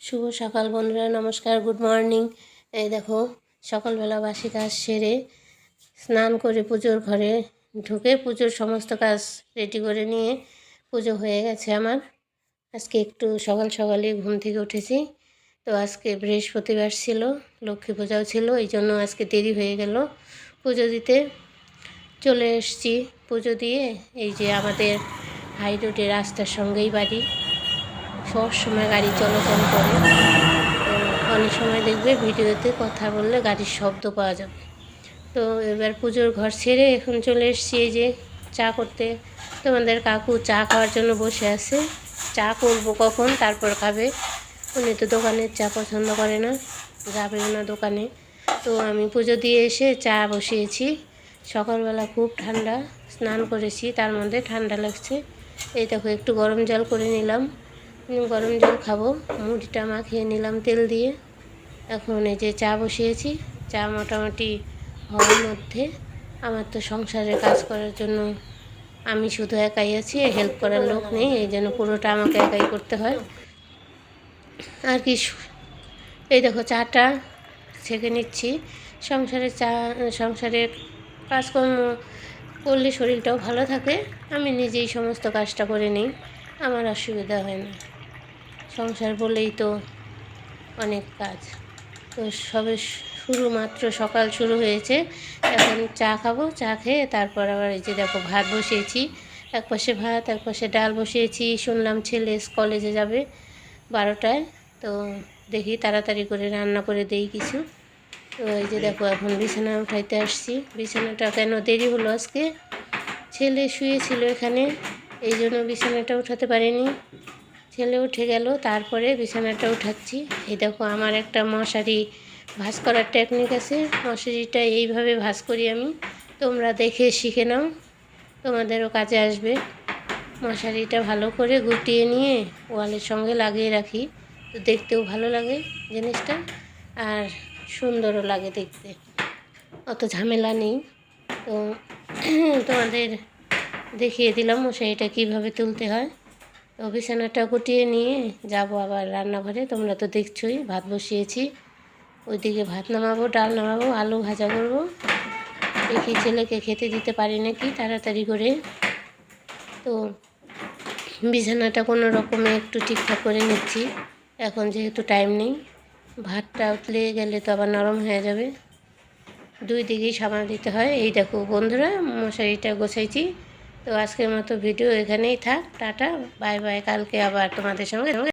শুভ সকাল বন্ধুরা, নমস্কার গুড মর্নিং এই দেখো, সকালবেলা বাসি কাজ সেরে স্নান করে পুজোর ঘরে ঢুকে পুজোর সমস্ত কাজ রেডি করে নিয়ে পুজো হয়ে গেছে আমার। আজকে একটু সকাল সকালে ঘুম থেকে উঠেছি। তো আজকে বৃহস্পতিবার ছিল, লক্ষ্মী পূজাও ছিল, এই জন্য আজকে দেরি হয়ে গেল পুজো দিতে। চলে এসছি পুজো দিয়ে, এই যে আমাদের হাই রোডে রাস্তার সঙ্গেই বাড়ি। সব সময় গাড়ি চলাচল করে। অনেক সময় দেখবে ভিডিওতে কথা বললে গাড়ির শব্দ পাওয়া যাবে। তো এবার পুজোর ঘর ছেড়ে এখন চলে এসেছি এই যে চা করতে। তোমাদের কাকু চা খাওয়ার জন্য বসে আছে। চা করব কখন, তারপর খাবে। উনি তো দোকানের চা পছন্দ করে না যাবেও না দোকানে। তো আমি পুজো দিয়ে এসে চা বসিয়েছি। সকালবেলা খুব ঠান্ডা, স্নান করেছি, তার মধ্যে ঠান্ডা লাগছে। এই দেখো, একটু গরম জল করে নিলাম। গরম জল খাব। মুড়িটা মাখিয়ে নিলাম তেল দিয়ে। এখন এই যে চা বসিয়েছি। চা মোটামুটি হওয়ার মধ্যে আমার তো সংসারের কাজ করার জন্য আমি শুধু একাই আছি হেল্প করার লোক নেই, এই জন্য পুরোটা আমাকে একাই করতে হয়। আর কি এই দেখো চাটা ছেঁকে নিচ্ছি। সংসারে চা, সংসারের কাজকর্ম করলে শরীরটাও ভালো থাকে। আমি নিজেই সমস্ত কাজটা করে নিই, আমার অসুবিধা হয় না। সংসার বলেই তো অনেক কাজ। তো সবে শুরু মাত্র সকাল শুরু হয়েছে। এখন চা খাব, চা খেয়ে তারপর আবার এই যে দেখো ভাত বসিয়েছি। এক পাশে ভাত, এক পাশে ডাল বসিয়েছি। শুনলাম ছেলে কলেজে যাবে বারোটায়। তো দেখি তাড়াতাড়ি করে রান্না করে দেই কিছু। তো এই যে দেখো এখন বিছানা উঠাইতে আসছি। বিছানাটা কেন দেরি হলো আজকে? ছেলে শুয়েছিল এখানে, এই জন্য বিছানাটা উঠাতে পারিনি। ছেলে উঠে গেল, তারপরে বিছানাটা উঠাচ্ছি। এই দেখো আমার একটা মশারি ভাস করার টেকনিক আছে। মশারিটা এইভাবে ভাস করি আমি। তোমরা দেখে শিখে নাও, তোমাদেরও কাজে আসবে। মশারিটা ভালো করে গুটিয়ে নিয়ে ওয়ালের সঙ্গে লাগিয়ে রাখি। তো দেখতেও ভালো লাগে জিনিসটা, আর সুন্দরও লাগে দেখতে। অত ঝামেলা নেই। তো তোমাদের দেখিয়ে দিলাম মশারিটা কীভাবে তুলতে হয়। তো বিছানাটা গুটিয়ে নিয়ে যাব আবার রান্নাঘরে। তোমরা তো দেখছোই, ভাত বসিয়েছি। ওইদিকে ভাত নামাবো, ডাল নামাবো, আলু ভাজা করব। দেখি ছেলেকে খেতে দিতে পারি নাকি তাড়াতাড়ি করে। তো বিছানাটা কোনো রকমে একটু ঠিকঠাক করে নিচ্ছি। এখন যেহেতু টাইম নেই, ভাতটা উতলে গেলে তো আবার নরম হয়ে যাবে। দুই দিকেই সামাল দিতে হয়। এই দেখো বন্ধুরা, মশারিটা গোছাইছি। তো আজকের মতো ভিডিও এখানেই থাক টাটা বাই বাই কালকে আবার তোমাদের সঙ্গে।